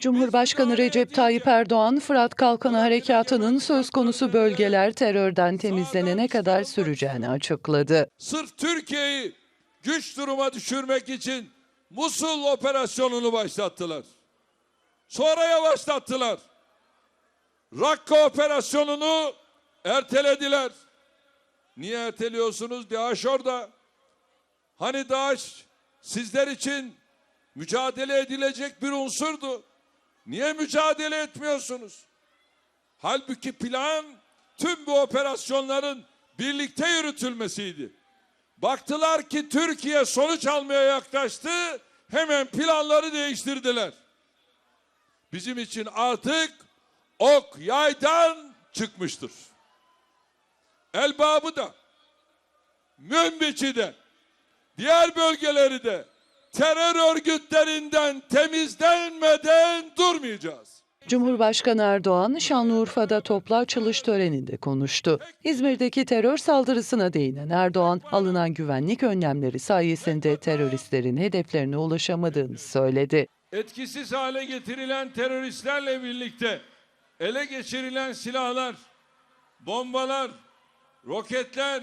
Cumhurbaşkanı Recep Tayyip Erdoğan, Fırat Kalkanı Harekatı'nın söz konusu bölgeler terörden temizlenene kadar süreceğini açıkladı. Sırf Türkiye'yi güç duruma düşürmek için Musul operasyonunu başlattılar. Sonra yavaşlattılar. Rakka operasyonunu ertelediler. Niye erteliyorsunuz? DAEŞ orada. Hani DAEŞ sizler için mücadele edilecek bir unsurdu. Niye mücadele etmiyorsunuz? Halbuki plan tüm bu operasyonların birlikte yürütülmesiydi. Baktılar ki Türkiye sonuç almaya yaklaştı, hemen planları değiştirdiler. Bizim için artık ok yaydan çıkmıştır. Elbabı da, Münbiç'i de, diğer bölgeleri de terör örgütlerinden temizlenmeden durmayacağız. Cumhurbaşkanı Erdoğan, Şanlıurfa'da toplu açılış töreninde konuştu. İzmir'deki terör saldırısına değinen Erdoğan, alınan güvenlik önlemleri sayesinde teröristlerin hedeflerine ulaşamadığını söyledi. etkisiz hale getirilen teröristlerle birlikte ele geçirilen silahlar, bombalar, roketler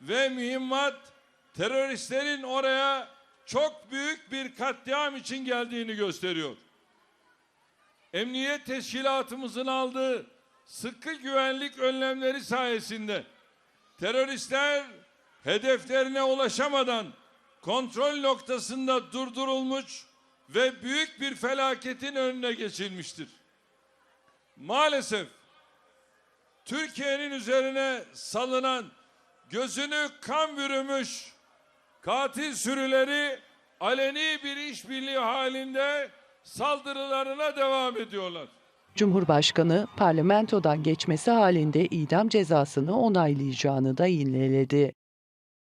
ve mühimmat teröristlerin oraya çok büyük bir katliam için geldiğini gösteriyor. Emniyet teşkilatımızın aldığı sıkı güvenlik önlemleri sayesinde teröristler hedeflerine ulaşamadan kontrol noktasında durdurulmuş ve büyük bir felaketin önüne geçilmiştir. Maalesef Türkiye'nin üzerine salınan gözünü kan bürümüş katil sürüleri aleni bir işbirliği halinde saldırılarına devam ediyorlar. Cumhurbaşkanı, parlamentodan geçmesi halinde idam cezasını onaylayacağını da yineledi.